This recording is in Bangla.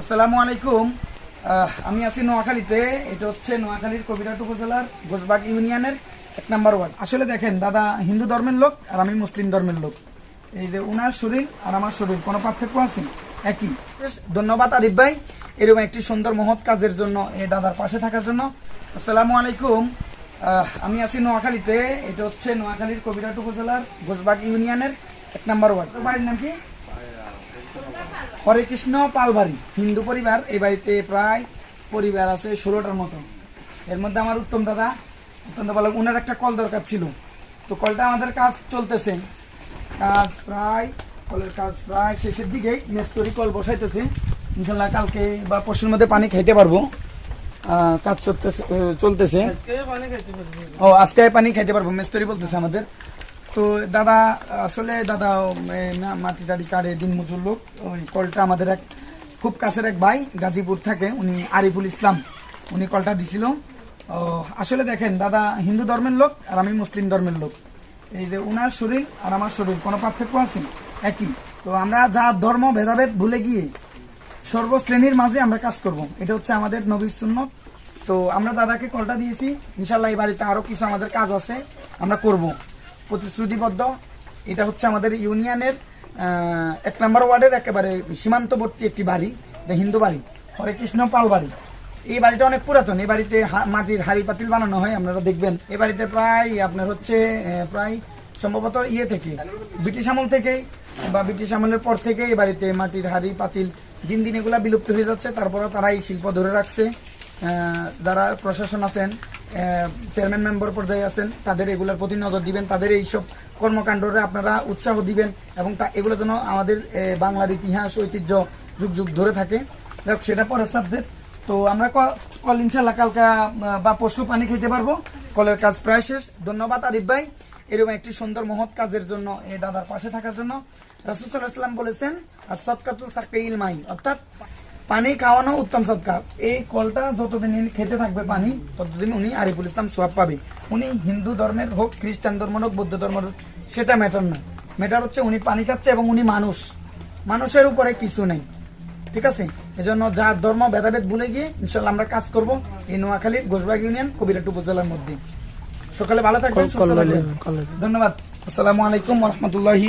আসসালামু আলাইকুম। আমি আছি নোয়াখালীতে। এটা হচ্ছে নোয়াখালীর কবিরাট উপজেলার গোসবাগ ইউনিয়নের এক নাম্বার ওয়ার্ড। আসলে দেখেন, দাদা হিন্দু ধর্মের লোক আর আমি মুসলিম ধর্মের লোক। এই যে উনার শরীর আর আমার শরীর, কোনো পার্থক্য আছে? একই। ধন্যবাদ আরিফ ভাই। এরকম একটি সুন্দর মহৎ কাজের জন্য, এই দাদার পাশে থাকার জন্য। আসসালামু আলাইকুম। আমি আছি নোয়াখালীতে। এটা হচ্ছে নোয়াখালীর কবিরাট উপজেলার গোসবাগ ইউনিয়নের এক নাম্বার ওয়ার্ড। বাড়ির নাম কি? হরে কৃষ্ণ পালবাড়ি। হিন্দু পরিবার এই বাড়িতে প্রায় পরিবার আছে ষোলোটার মতো। এর মধ্যে আমার উত্তম দাদা উত্তম দাদা বলে উনার একটা কল দরকার ছিল। তো কলটা আমাদের কাজ চলতেছে। কাজ প্রায় কলের কাজ প্রায় শেষের দিকেই মেস্তরি কল বসাইতেছে। ইনশাল্লাহ কালকে বা পরশুর মধ্যে পানি খাইতে পারব। কাজ চলতেছে চলতেছে। ও আজকে পানি খাইতে পারব মেস্তরি বলতেছে আমাদের। তো দাদা, আসলে দাদা মাটি টাটি কাটে দিন মজুর লোক। ওই কলটা আমাদের এক খুব কাছের এক ভাই, গাজীপুর থাকে, উনি আরিফুল ইসলাম। উনি কলটা দিছিল। আসলে দেখেন, দাদা হিন্দু ধর্মের লোক আর আমি মুসলিম ধর্মের লোক। এই যে উনার শরীর আর আমার শরীর, কোনো পার্থক্য আছে? একই। তো আমরা যা ধর্ম, ভেদাভেদ ভুলে গিয়ে সর্বশ্রেণীর মাঝে আমরা কাজ করব। এটা হচ্ছে আমাদের নবীর সুন্নত। তো আমরা দাদাকে কলটা দিয়েছি। ইনশাল্লাহ এই বাড়িতে আরও কিছু আমাদের কাজ আছে, আমরা করব। প্রতিশ্রুতিবদ্ধ। এটা হচ্ছে আমাদের ইউনিয়নের এক নম্বর ওয়ার্ডের একেবারে সীমান্তবর্তী একটি বাড়ি হিন্দু বাড়ি হরে কৃষ্ণ পাল বাড়ি। এই বাড়িটা অনেক পুরাতন, এই বাড়িতে মাটির হাড়ি পাতিল বানানো হয়, আপনারা দেখবেন। এই বাড়িতে প্রায় আপনার হচ্ছে প্রায় সম্ভবত ইয়ে থেকে, ব্রিটিশ আমল থেকেই বা ব্রিটিশ আমলের পর থেকে এই বাড়িতে মাটির হাড়ি পাতিল দিন দিন এগুলা বিলুপ্ত হয়ে যাচ্ছে। তারপরেও তারা এই শিল্প ধরে রাখছে। যারা প্রশাসন আছেন চেয়ারম্যান মেম্বার পর্যায়ে আছেন, তাদের এগুলোর প্রতি নজর দিবেন, তাদের এইসব কর্মকাণ্ডরে আপনারা উৎসাহ দিবেন এবং তা এগুলো যেন আমাদের বাংলার ইতিহাস, ঐতিহ্য যুগ যুগ ধরে থাকে। যাক, সেটা পরের সাবজেক্ট তো আমরা কল ইনশাল্লাহ কালকা বা পশু পানি খেতে পারব। কলের কাজ প্রায় শেষ। ধন্যবাদ আরিফ ভাই। এরকম একটি সুন্দর মহৎ কাজের জন্য এই দাদার পাশে থাকার জন্য। রাসুসাল্লাহ ইসলাম বলেছেন আর সৎকাতুল সাকিল মাই অর্থাৎ পানি খাওয়ানো উত্তম সৎকার। এই কলটা যতদিন খেতে থাকবে পানি ততদিন উনি আরিফুল ইসলাম সোয়াব পাবে। উনি হিন্দু ধর্মের হোক খ্রিস্টান ধর্ম হোক বৌদ্ধ ধর্ম হোক সেটা ম্যাটার না। ম্যাটার হচ্ছে উনি পানি খাচ্ছে এবং উনি মানুষ। মানুষের উপরে কিছু নেই। ঠিক আছে? এজন্য যার ধর্ম ভেদাভেদ ভুলে গিয়ে ইনশাল্লাহ আমরা কাজ করব এই নোয়াখালীর ঘোষবাগ ইউনিয়ন কবিরাট উপজেলার মধ্যে। সকালে ভালো থাকবেন ধন্যবাদ। আসসালামু আলাইকুম রহমতুল্লাহি